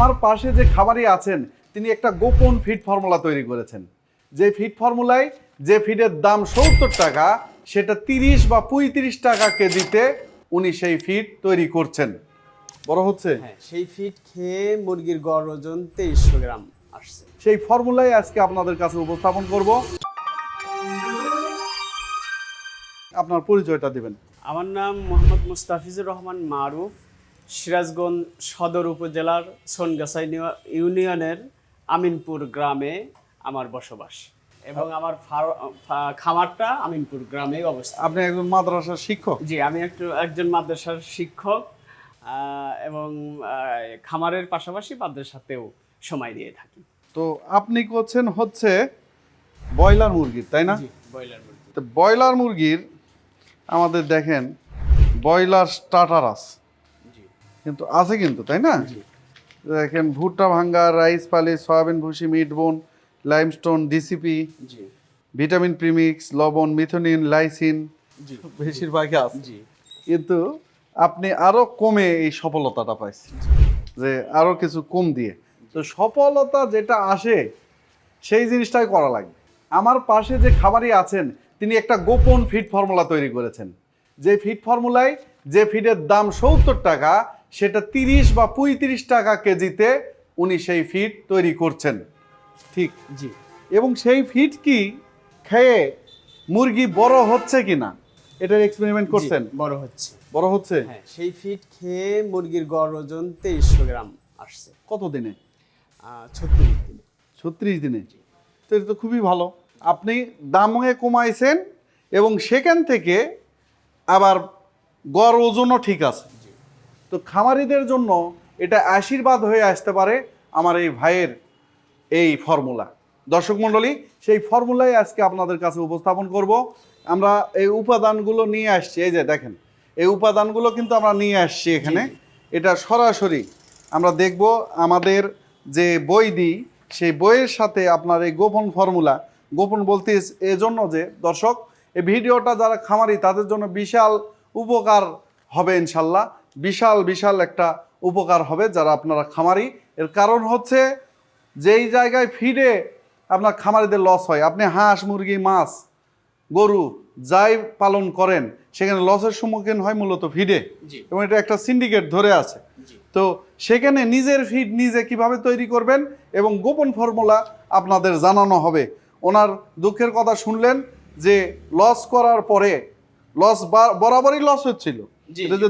আমার পাশে যে খামারি আছেন তিনি একটা গোপন ফিড ফর্মুলা তৈরি করেছেন। যে ফিড ফর্মুলায় যে ফিডের দাম সত্তর টাকা সেটা তিরিশ বা পঁয়ত্রিশ টাকা কেজিতে উনি সেই ফিড তৈরি করছেন। বড় হচ্ছে? হ্যাঁ সেই ফিট খেয়ে মুরগির গড় ওজন তেইশশো গ্রাম আসছে। সেই ফর্মুলাই আজকে আপনাদের কাছে উপস্থাপন করব। আপনার পরিচয়টা দিবেন। আমার নাম মোহাম্মদ মুস্তাফিজুর রহমান মারুফ। সিরাজগঞ্জ সদর উপজেলার সোনগাছাই ইউনিয়নের আমিনপুর গ্রামে আমার বসবাস। এবং আমার খামারটা আমিনপুর গ্রামে অবস্থা আপনি একজন মাদ্রাসার শিক্ষক? জি আমি একটু একজন মাদ্রাসার শিক্ষক এবং খামারের পাশাপাশি মাদ্রাসাতেও সময় দিয়ে থাকি। তো আপনি করছেন হচ্ছে ব্রয়লার মুরগির তাই না? ব্রয়লার মুরগি। তো ব্রয়লার মুরগির আমাদের দেখেন ব্রয়লার স্টার্টার আছে কিন্তু আছে কিন্তু তাই না? দেখেন ভুট্টা ভাঙ্গা রাইস পালি সয়াবিন ভুসি মিট বোন লাইমস্টোন ডিসিপি ভিটামিন প্রিমিক্স লবণ মিথোনিন লাইসিন বেশিরভাগই আছে। জি। কিন্তু আপনি আরও কমে এই সফলতাটা পাইছেন। যে আরও কিছু কম দিয়ে। তো সফলতা যেটা আসে সেই জিনিসটাই করা লাগবে। আমার পাশে যে খাবারই আছেন তিনি একটা গোপন ফিড ফর্মুলা তৈরি করেছেন। যে ফিড ফর্মুলায় যে ফিডের দাম সত্তর টাকা সেটা তিরিশ বা পঁয়ত্রিশ টাকা কেজিতে উনি সেই ফিড তৈরি করছেন। ঠিক? জি। এবং সেই ফিড কি খেয়ে মুরগি বড় হচ্ছে কি না এটার এক্সপেরিমেন্ট করছেন? বড় হচ্ছে। বড় হচ্ছে? হ্যাঁ সেই ফিট খেয়ে মুরগির গড় ওজন তেইশশো গ্রাম আসছে। কত দিনে ছত্রিশ দিনে। ছত্রিশ দিনে? তো এটা তো খুবই ভালো। আপনি দামে কমাইছেন এবং সেখান থেকে আবার গড় ওজনও ঠিক আছে। তো খামারিদের জন্য এটা আশীর্বাদ হয়ে আসতে পারে আমার এই ভাইয়ের এই ফর্মুলা। দর্শক মণ্ডলী সেই ফর্মুলাই আজকে আপনাদের কাছে উপস্থাপন করব। আমরা এই উপাদানগুলো নিয়ে আসছি। এই যে দেখেন এই উপাদানগুলো কিন্তু আমরা নিয়ে আসছি এখানে। এটা সরাসরি আমরা দেখব আমাদের যে বই দিই সেই বইয়ের সাথে আপনার এই গোপন ফর্মুলা। গোপন বলতে এজন্য যে দর্শক এই ভিডিওটা যারা খামারি তাদের জন্য বিশাল উপকার হবে ইনশাল্লাহ। বিশাল বিশাল একটা উপকার হবে যারা আপনারা খামারি। এর কারণ হচ্ছে যেই জায়গায় ফিডে আপনার খামারিদের লস হয় আপনি হাঁস মুরগি মাছ গরু যাই পালন করেন সেখানে লসের সম্মুখীন হয় মূলত ফিডে এবং এটা একটা সিন্ডিকেট ধরে আছে। তো সেখানে নিজের ফিড নিজে কীভাবে তৈরি করবেন এবং গোপন ফর্মুলা আপনাদের জানানো হবে। ওনার দুঃখের কথা শুনলেন যে লস করার পরে লস বরাবরই লস হচ্ছিল।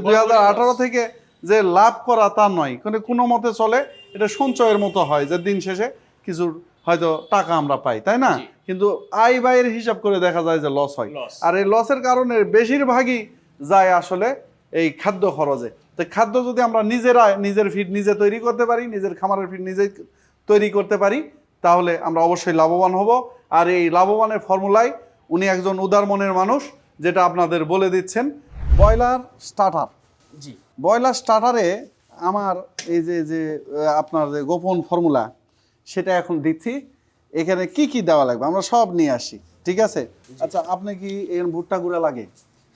দুই হাজার আঠারো থেকে যে লাভ করা তা নয় কিন্তু কোনো মতে চলে এটা সঞ্চয়ের মতো হয় যে দিন শেষে কিছু হয়তো টাকা আমরা পাই তাই না? কিন্তু আয় ব্যয়ের হিসাব করে দেখা যায় যে লস হয়। আর এই লসের কারণে বেশিরভাগই যায় আসলে এই খাদ্য খরচে। তো খাদ্য যদি আমরা নিজেরা নিজের ফিড নিজে তৈরি করতে পারি নিজের খামারের ফিড নিজে তৈরি করতে পারি তাহলে আমরা অবশ্যই লাভবান হব। আর এই লাভবানের ফর্মুলায় উনি একজন উদার মনের মানুষ যেটা আপনাদের বলে দিচ্ছেন ব্রয়লার স্টার্টার জি। ব্রয়লার স্টার্টারে আমার এই যে যে আপনার যে গোপন ফর্মুলা সেটা এখন দিচ্ছি। এখানে কি কি দেওয়া লাগবে? আমরা সব নিয়ে আসি ঠিক আছে? আচ্ছা আপনি কি এর ভুট্টা গুঁড়া লাগে?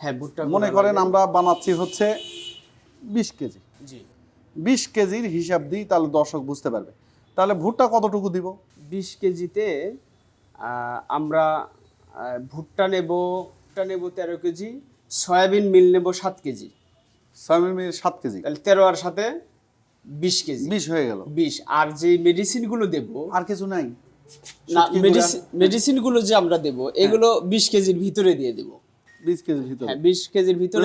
হ্যাঁ ভুট্টা মনে করেন আমরা বানাচ্ছি হচ্ছে বিশ কেজি। জি। বিশ কেজির হিসাব দিই তাহলে দর্শক বুঝতে পারবে। তাহলে ভুট্টা কতটুকু দিব? বিশ কেজিতে আমরা ভুট্টা নেব ভুট্টা নেব তেরো কেজি। সয়াবিন মিল নেব সাত কেজি। সয়াবিন মিল সাত কেজি। তাহলে তেরো আর সাথে বিশ কেজি। বিশ হয়ে গেল। বিশ। আর যে মেডিসিনগুলো দেব আর কিছু নাই। না মেডিসিন মেডিসিনগুলো যে আমরা দেব এগুলো বিশ কেজির ভিতরে দিয়ে দেব। বিশ কেজির ভিতরে। হ্যাঁ বিশ কেজির ভিতরে।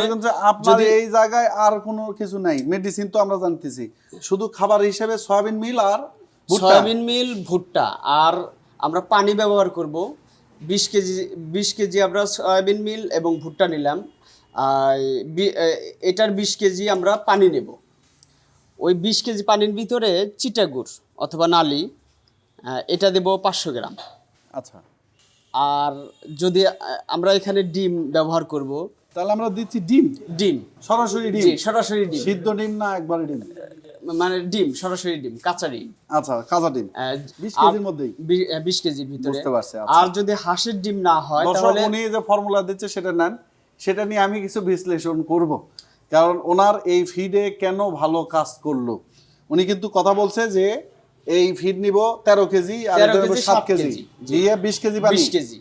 আপনার এই জায়গায় আর কোনো কিছু নাই। মেডিসিন তো আমরা জানতেছি। শুধু খাবার হিসেবে সয়াবিন মিল আর সয়াবিন মিল ভুট্টা। আর আমরা পানি ব্যবহার করব। বিশ কেজি বিশ কেজি আমরা সয়াবিন মিল এবং ভুট্টা নিলাম। এটার বিশ কেজি আমরা পানি নেব। ওই বিশ কেজি পানির ভিতরে চিটাগুড় অথবা নালি এটা দেব পাঁচশো গ্রাম। আচ্ছা। আর যদি আমরা এখানে ডিম ব্যবহার করব। তাহলে আমরা দিচ্ছি ডিম? ডিম। সরাসরি ডিম? সরাসরি ডিম। সিদ্ধ ডিম না একবারে ডিম? মানে ডিম সরাসরি ডিম কাঁচা ডিম। আচ্ছা কাঁচা ডিম। আহ, 20 কেজির মধ্যেই? বি- আহ, 20 কেজির ভিতরে। বুঝতে পারছি, আচ্ছা। আর যদি হাঁসের ডিম না হয় তাহলে উনি যে ফর্মুলা দিচ্ছে সেটা নেন। সেটা নিয়ে আমি কিছু বিশ্লেষণ করব। কারণ ওনার এই ফিডে কেন ভালো কাজ করল? উনি কিন্তু কথা বলছে যে এই ফিড নিব তেরো কেজি আর 13 এটা নেব কেজি, সাত কেজি। দিয়ে বিশ কেজি বিশ কেজি।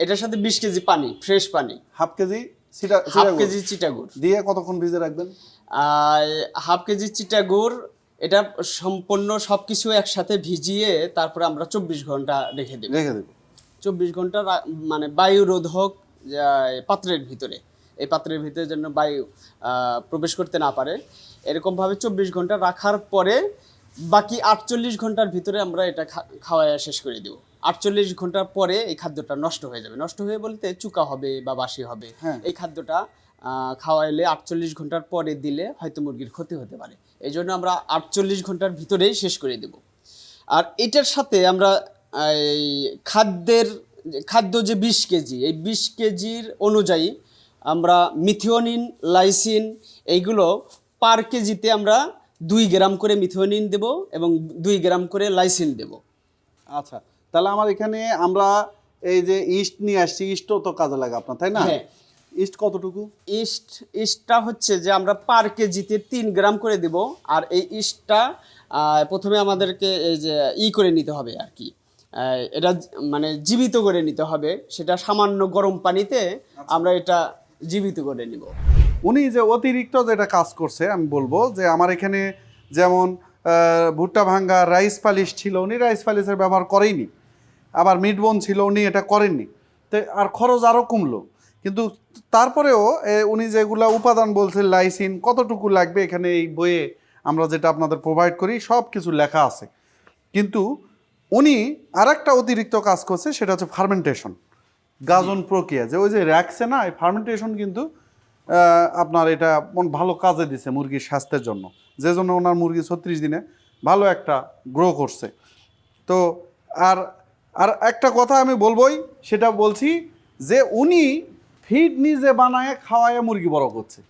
এটার সাথে বিশ কেজি পানি ফ্রেশ পানি। হাফ কেজি হাফ কেজি চিটাগুড়। দিয়ে কতক্ষণ ভিজে রাখবেন? আর হাফ কেজি চিটাগুড় এটা সম্পূর্ণ সব কিছু একসাথে ভিজিয়ে তারপরে আমরা চব্বিশ ঘণ্টা রেখে দেব। রেখে দেবো। চব্বিশ ঘণ্টা মানে বায়ু রোধক আহ, পাত্রের ভিতরে। এই পাত্রের ভিতরে যেন বায়ু প্রবেশ করতে না পারে। এরকমভাবে চব্বিশ ঘণ্টা রাখার পরে বাকি আটচল্লিশ ঘণ্টার ভিতরে আমরা এটা খা- খাওয়ায়া শেষ করে দেবো। আটচল্লিশ ঘণ্টার পরে এই খাদ্যটা নষ্ট হয়ে যাবে। নষ্ট হয়ে বলতে চুকা হবে বা বাসি হবে। হ্যাঁ। এই খাদ্যটা খাওয়াইলে আটচল্লিশ ঘণ্টার পরে দিলে হয়তো মুরগির ক্ষতি হতে পারে। এই জন্য আমরা আটচল্লিশ ঘণ্টার ভিতরেই শেষ করে দেবো। আর এটার সাথে আমরা এই খাদ্যের খাদ্য যে বিশ কেজি এই বিশ কেজির অনুযায়ী আমরা মিথিওনিন লাইসিন এইগুলো পার কেজিতে আমরা দুই গ্রাম করে মিথিওনিন দেব এবং দুই গ্রাম করে লাইসিন দেব। আচ্ছা তাহলে আমার এখানে আমরা এই যে ইস্ট নিয়ে আসছি ইস্টও তো কাজে লাগে আপনার তাই না? হ্যাঁ। ইস্ট কতটুকু? ইস্ট ইস্টটা হচ্ছে যে আমরা পার কেজিতে তিন গ্রাম করে দেব আর এই ইস্টটা প্রথমে আমাদেরকে এই যে ই করে নিতে হবে আর কি। এটা মানে জীবিত করে নিতে হবে। সেটা সামান্য গরম পানিতে আমরা এটা জীবিত করে নিব। উনি যে অতিরিক্ত যেটা কাজ করছে, আমি বলব যে আমার এখানে যেমন ভুট্টা ভাঙ্গা রাইস পালিশ ছিল, উনি রাইস পালিশের ব্যবহার করেনি আবার মিটবোন ছিল, উনি এটা করেননি। তো আর খরচ আরও কমলো। কিন্তু তারপরেও উনি যেগুলা উপাদান বলছে, লাইসিন, কতটুকু লাগবে এখানে এই বইয়ে আমরা যেটা আপনাদের প্রোভাইড করি সব কিছু লেখা আছে। কিন্তু উনি আরেকটা অতিরিক্ত কাজ করছে সেটা হচ্ছে ফার্মেন্টেশন গাজন প্রক্রিয়া যে ওই যে রাখছে না এই ফার্মেন্টেশন কিন্তু আপনার এটা মন- ভালো কাজে দিছে মুরগির স্বাস্থ্যের জন্য। যে জন্য ওনার মুরগি ছত্রিশ দিনে ভালো একটা গ্রো করছে। তো আর আর একটা কথা আমি বলবই সেটা বলছি যে উনি ফিড নিজে বানায় খাওয়ায় মুরগি বড় করছে।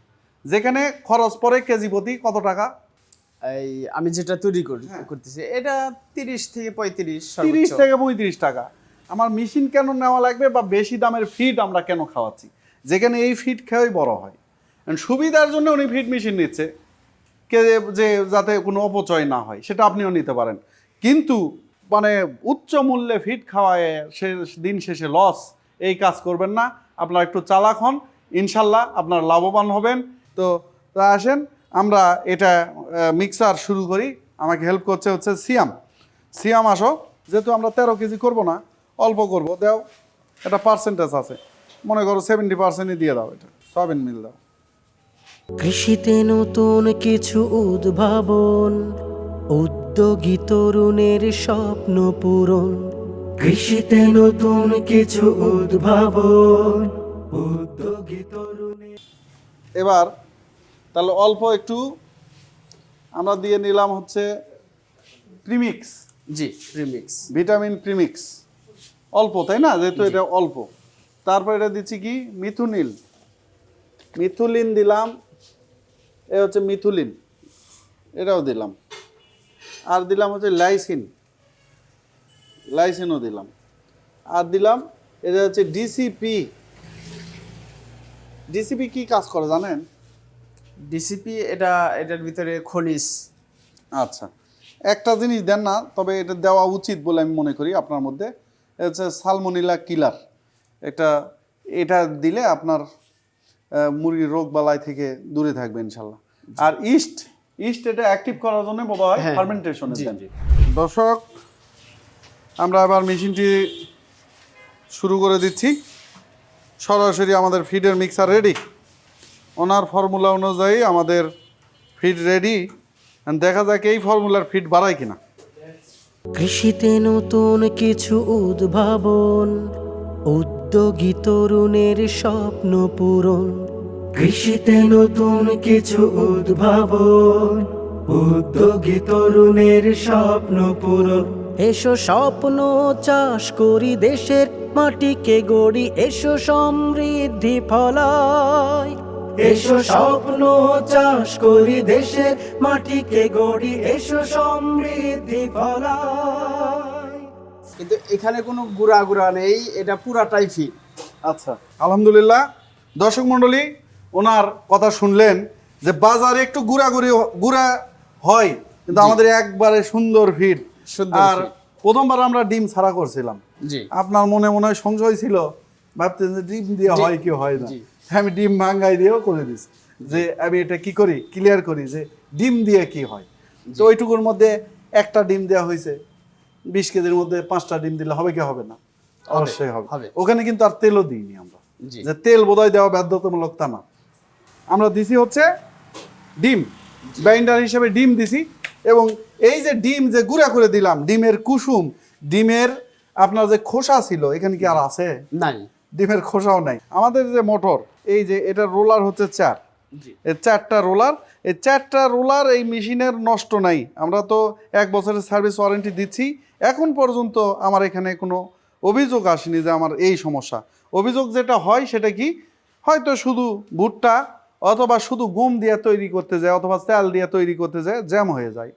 যেখানে খরচ পড়ে কেজি প্রতি কত টাকা? এই আমি যেটা তৈরি কর- করতেছি এটা তিরিশ থেকে পঁয়ত্রিশ তিরিশ থেকে পঁয়ত্রিশ টাকা। আমার মেশিন কেন নেওয়া লাগবে বা বেশি দামের ফিড আমরা কেন খাওয়াচ্ছি? যেখানে এই ফিড খেয়েই বড় হয়। সুবিধার জন্য উনি ফিড মেশিন নিচ্ছে কে যে যাতে কোনো অপচয় না হয় সেটা আপনিও নিতে পারেন। কিন্তু মানে উচ্চ মূল্যে ফিড খাওয়ায় শেষ দিন শেষে লস এই কাজ করবেন না। আপনার একটু চালাক হন ইনশাল্লাহ আপনার লাভবান হবেন। তো আসেন আমরা এটা মিক্সার শুরু করি। আমাকে হেল্প করছে হচ্ছে সিয়াম। সিয়াম আসো। যেহেতু আমরা তেরো কেজি করব না অল্প করব। দাও এটা পার্সেন্টেজ আছে। মনে করো সেভেন্টি পার্সেন্টই দিয়ে দাও এটা। সয়াবিন মিল দাও। কৃষিতে নতুন কিছু উদ্ভাবন উদ্যোগী তরুণের স্বপ্ন পূরণ। কৃষিতে নতুন কিছু উদ্ভাবন উদ্যোগী তরুণের এবার তাহলে অল্প একটু আমরা দিয়ে নিলাম হচ্ছে premix ji premix vitamin premix অল্প তাই না? যেহেতু এটা অল্প। তারপর এটা দিচ্ছি কি? মিথুনিল। মিথুলিন দিলাম। এ হচ্ছে মিথুলিন। এটাও দিলাম। আর দিলাম হচ্ছে লাইসিন। লাইসিনও দিলাম। আর দিলাম এটা হচ্ছে ডিসিপি। ডিসিপি কি কাজ করে জানেন? ডিসিপি এটা এটার ভিতরে খনিজ। আচ্ছা। একটা জিনিস দেন না তবে এটা দেওয়া উচিত বলে আমি মনে করি আপনার মধ্যে। হচ্ছে সালমোনিলা কিলার। এটা এটা দিলে আপনার মুরগির রোগ বালাই থেকে দূরে থাকবে ইনশাল্লাহ। আর ইস্ট ইস্ট এটা অ্যাক্টিভ করার জন্য বলা হয়। জি। দর্শক আমরা এবার মেশিনটি শুরু করে দিচ্ছি। সরাসরি আমাদের ফিডের মিক্সার রেডি ওনার ফর্মুলা অনুযায়ী আমাদের ফিড রেডি দেখা যাক এই ফর্মুলার ফিড বাড়ায় কিনা। কৃষিতে নতুন কিছু উদ্ভাবন, উদ্যোগী তরুণের স্বপ্ন পূরণ। কৃষিতে নতুন কিছু উদ্ভাবন, উদ্যোগী তরুণের স্বপ্ন পূরণ। এসো স্বপ্ন চাষ করি দেশের মাটিকে গড়ি, এসো সমৃদ্ধি ফলায়। এসো স্বপ্ন চাষ করি দেশের মাটিকে গড়ি এসো সমৃদ্ধি ফলায়। কিন্তু এখানে কোনো গুড়া গুড়া নেই এটা পুরাটাই ফিট আচ্ছা আলহামদুলিল্লাহ। দর্শক মণ্ডলী ওনার কথা শুনলেন যে বাজারে একটু গুড়াগুড়ি গুড়া হয় কিন্তু আমাদের একবারে সুন্দর ফিট সুন্দর আর প্রথমবার আমরা ডিম ছাড়া করছিলাম। জি। আপনার মনে মনে হয় সংশয় ছিল ভাবতেন যে ডিম দিয়ে হয় কি হয় না। আমি ডিম ভাঙ্গাই দিয়েও করে দিছি। যে আমি এটা কি করি? ক্লিয়ার করি যে ডিম দিয়ে কি হয়। তো ওইটুকুর মধ্যে একটা ডিম দেওয়া হয়েছে। বিশ কেজির মধ্যে পাঁচটা ডিম দিলে হবে কি হবে না? অবশ্যই হবে। ওখানে কিন্তু আর তেলও দিইনি আমরা। যে তেল বোধহয় দেওয়া বাধ্যতামূলক তা না। আমরা দিছি হচ্ছে ডিম। বাইন্ডার হিসেবে ডিম দিছি এবং এই যে ডিম যে গুঁড়া করে দিলাম ডিমের কুসুম ডিমের আপনার যে খোসা ছিল এখানে কি আর আছে? নাই। ডিমের খোসাও নাই। আমাদের যে মোটর এই যে এটা রোলার হচ্ছে চার। চারটা রোলার এই চারটা রোলার এই মেশিনের নষ্ট নাই। আমরা তো এক বছরের সার্ভিস ওয়ারেন্টি দিচ্ছি। এখন পর্যন্ত আমার এখানে কোনো অভিযোগ আসেনি যে আমার এই সমস্যা। অভিযোগ যেটা হয় সেটা কি? হয়তো শুধু ভুট্টা অথবা শুধু গম দিয়ে তৈরি করতে যায় অথবা চাল দিয়ে তৈরি করতে যায় জ্যাম হয়ে যায়।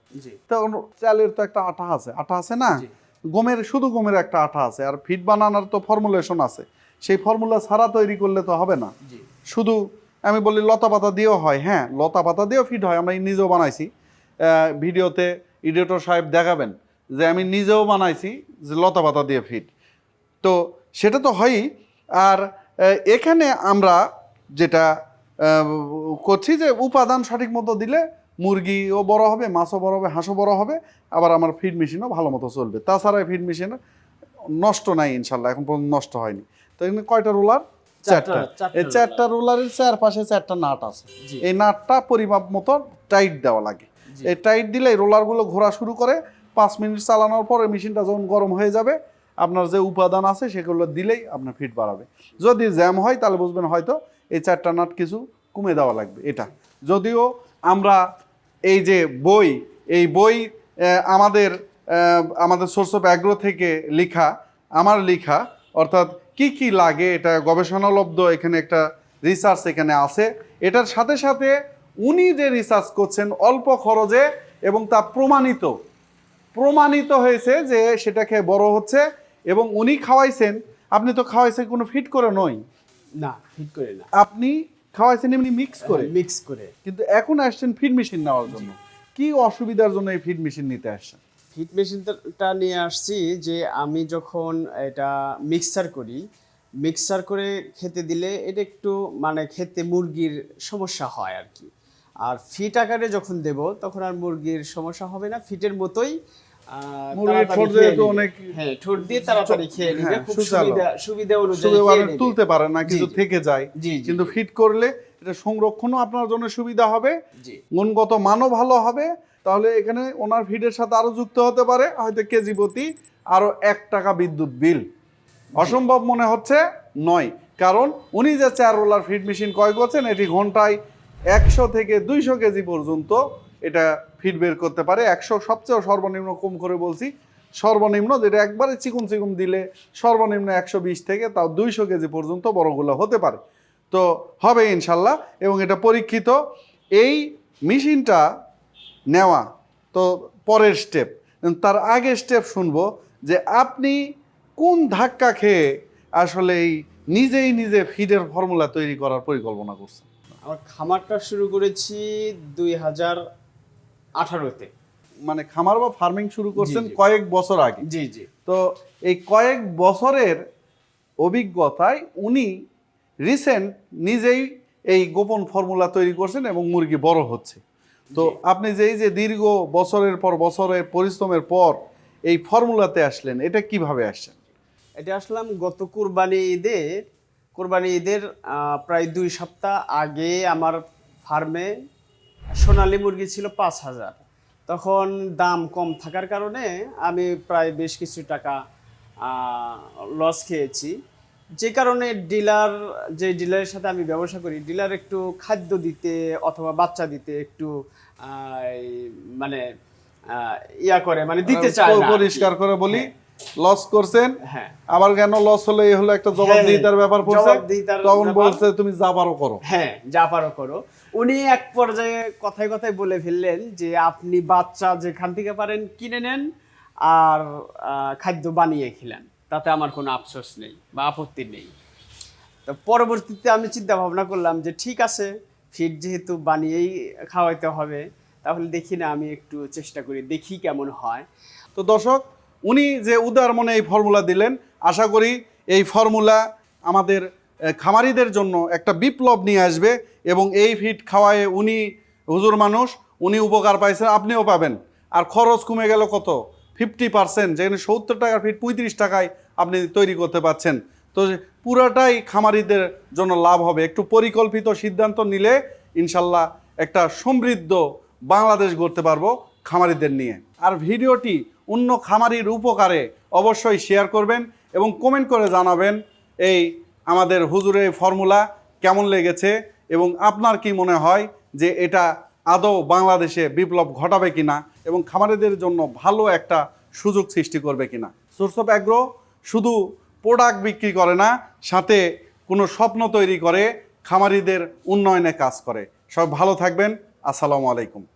তো চালের তো একটা আঠা আছে। আঠা আছে না? গমের শুধু গমের একটা আঠা আছে। আর ফিট বানানোর তো ফর্মুলেশন আছে। সেই ফর্মুলা ছাড়া তৈরি করলে তো হবে না। শুধু আমি বলি লতা পাতা দিয়েও হয় হ্যাঁ লতা পাতা দিয়েও ফিট হয় আমি নিজেও বানাইছি। ভিডিওতে এডিটর সাহেব দেখাবেন যে আমি নিজেও বানাইছি যে লতা পাতা দিয়ে ফিট তো সেটা তো হয়ই। আর এখানে আমরা যেটা করছি যে উপাদান সঠিক মতো দিলে মুরগিও বড় হবে মাছও বড় হবে হাঁসও বড় হবে আবার আমার ফিড মেশিনও ভালো মতো চলবে। তাছাড়া ফিড মেশিন নষ্ট নাই ইনশাল্লাহ এখন পর্যন্ত নষ্ট হয়নি। এখানে কয়টা রোলার? চারটা এই চারটা রোলারের চারপাশে চারটা নাট আছে। এই নাটটা পরিমাপ মতো টাইট দেওয়া লাগে। এই টাইট দিলে রোলারগুলো ঘোরা শুরু করে পাঁচ মিনিট চালানোর পরে মেশিনটা যখন গরম হয়ে যাবে আপনার যে উপাদান আছে সেগুলো দিলেই আপনার ফিট বাড়াবে। যদি জ্যাম হয় তাহলে বুঝবেন হয়তো এই চারটা নাট কিছু কমে দেওয়া লাগবে। এটা। যদিও আমরা এই যে বই এই বই আমাদের আমাদের সোর্স অফ অ্যাগ্রো থেকে লেখা আমার লেখা অর্থাৎ কি কি লাগে? এটা গবেষণালব্ধ এখানে একটা রিসার্চ এখানে আছে। এটার সাথে সাথে উনি যে রিসার্চ করছেন অল্প খরচে এবং তা প্রমাণিত। প্রমাণিত হয়েছে যে সেটা খেয়ে বড় হচ্ছে এবং উনি খাওয়াইছেন। আপনি তো খাওয়াইছেন কোনো ফিট করে নয় না ফিট করে না। আপনি খাওয়াইছেন এমনি মিক্স করে। মিক্স করে। কিন্তু এখন আসছেন ফিড মেশিন নেওয়ার জন্য। কি অসুবিধার জন্য এই ফিড মেশিন নিতে আসছেন? হিট মেশিনটা নিয়ে আসছি যে আমি যখন এটা মিক্সার করি মিক্সার করে খেতে দিলে এটা একটু মানে খেতে মুরগির সমস্যা হয় আর কি। আর ফিট আকারে যখন দেব তখন আর মুরগির সমস্যা হবে না ফিটের মতোই ঠোঁট হ্যাঁ দিয়ে তাড়াতাড়ি খেয়ে নিবে হ্যাঁ, খুব সুবিধা সুবিধা অনুযায়ী নিবে। তুলতে পারে না কিছু। থেকে যায়। কিন্তু ফিট করলে এটা সংরক্ষণও আপনার জন্য সুবিধা হবে গুণগত মানও ভালো হবে তাহলে এখানে ওনার ফিডের সাথে আরও যুক্ত হতে পারে, হয়তো কেজি প্রতি আরও এক টাকা বিদ্যুৎ বিল। অসম্ভব মনে হচ্ছে নয়, কারণ উনি যে চার রোলার ফিড মেশিন ক্রয় করছেন, এটি ঘন্টায় একশো থেকে দুইশো কেজি পর্যন্ত এটা ফিড বের করতে পারে। একশো সবচেয়ে সর্বনিম্ন, কম করে বলছি, সর্বনিম্ন যেটা একবারে চিকুন চিকুন দিলে সর্বনিম্ন একশো বিশ থেকে তাও দুইশো কেজি পর্যন্ত বড়গুলো হতে পারে। তো হবে ইনশাল্লাহ, এবং এটা পরীক্ষিত। এই মেশিনটা নেওয়া। তো পরের স্টেপ তার আগে স্টেপ শুনব যে আপনি কোন ধাক্কা খেয়ে আসলে এই নিজেই নিজে ফিডের ফর্মুলা তৈরি করার পরিকল্পনা করছেন? আমার খামারটা শুরু করেছি দুই হাজার আঠারোতে। মানে খামার বা ফার্মিং শুরু করছেন। কয়েক বছর আগে। জি জি। তো এই কয়েক বছরের অভিজ্ঞতায় উনি রিসেন্ট নিজেই এই গোপন ফর্মুলা তৈরি করছেন এবং মুরগি বড় হচ্ছে। তো আপনি যেই যে দীর্ঘ বছরের পর বছরের পরিশ্রমের পর এই ফর্মুলাতে আসলেন এটা কীভাবে আসছেন? এটা আসলাম গত কুরবানি ঈদে। কুরবানি ঈদের প্রায় দুই সপ্তাহ আগে আমার ফার্মে সোনালী মুরগি ছিল পাঁচ হাজার। তখন দাম কম থাকার কারণে আমি প্রায় বেশ কিছু টাকা লস খেয়েছি। যে কারণে ডিলার যে ডিলারের সাথে আমি ব্যবসা করি ডিলার একটু খাদ্য দিতে অথবা বাচ্চা দিতে একটু মানে ইয়া করে মানে দিতে চায়। পরিষ্কার করে বলি লস করছেন হ্যাঁ। আবার কেন লস হলে এই হলো একটা জবাবদিহিতার ব্যাপার পড়ছে। তখন বলছে তুমি যা পারো করো। হ্যাঁ যা পারো করো। উনি এক পর্যায়ে কথায় কথায় বলে ফেললেন যে আপনি বাচ্চা যেখান থেকে পারেন কিনে নেন আর খাদ্য বানিয়ে খেলেন। তাতে আমার কোনো আফসোস নেই বা আপত্তি নেই। তো পরবর্তীতে আমি চিন্তা ভাবনা করলাম যে ঠিক আছে, ফিড যেহেতু বানিয়েই খাওয়াইতে হবে, তাহলে দেখি না আমি একটু চেষ্টা করি, দেখি কেমন হয়। তো দর্শক, উনি যে উদার মনে এই ফর্মুলা দিলেন, আশা করি এই ফর্মুলা আমাদের খামারিদের জন্য একটা বিপ্লব নিয়ে আসবে এবং এই ফিড খাওয়ায় উনি হুজুর মানুষ, উনি উপকার পাইছেন, আপনিও পাবেন। আর খরচ কমে গেল কত? ফিফটি পার্সেন্ট যেখানে সত্তর টাকার ফিট পঁয়ত্রিশ টাকায় আপনি তৈরি করতে পারছেন। তো পুরাটাই খামারিদের জন্য লাভ হবে। একটু পরিকল্পিত সিদ্ধান্ত নিলে ইনশাল্লাহ একটা সমৃদ্ধ বাংলাদেশ গড়তে পারব খামারিদের নিয়ে। আর ভিডিওটি অন্য খামারির উপকারে অবশ্যই শেয়ার করবেন এবং কমেন্ট করে জানাবেন এই আমাদের হুজুরের ফর্মুলা কেমন লেগেছে এবং আপনার কি মনে হয় যে এটা আদৌ বাংলাদেশে বিপ্লব ঘটাবে কিনা এবং খামারিদের জন্য ভালো একটা সুযোগ সৃষ্টি করবে কিনা। সোর্স অফ অ্যাগ্রো শুধু প্রোডাক্ট বিক্রি করে না, সাথে কোনো স্বপ্ন তৈরি করে, খামারিদের উন্নয়নে কাজ করে। সব ভালো থাকবেন। আসসালামু আলাইকুম।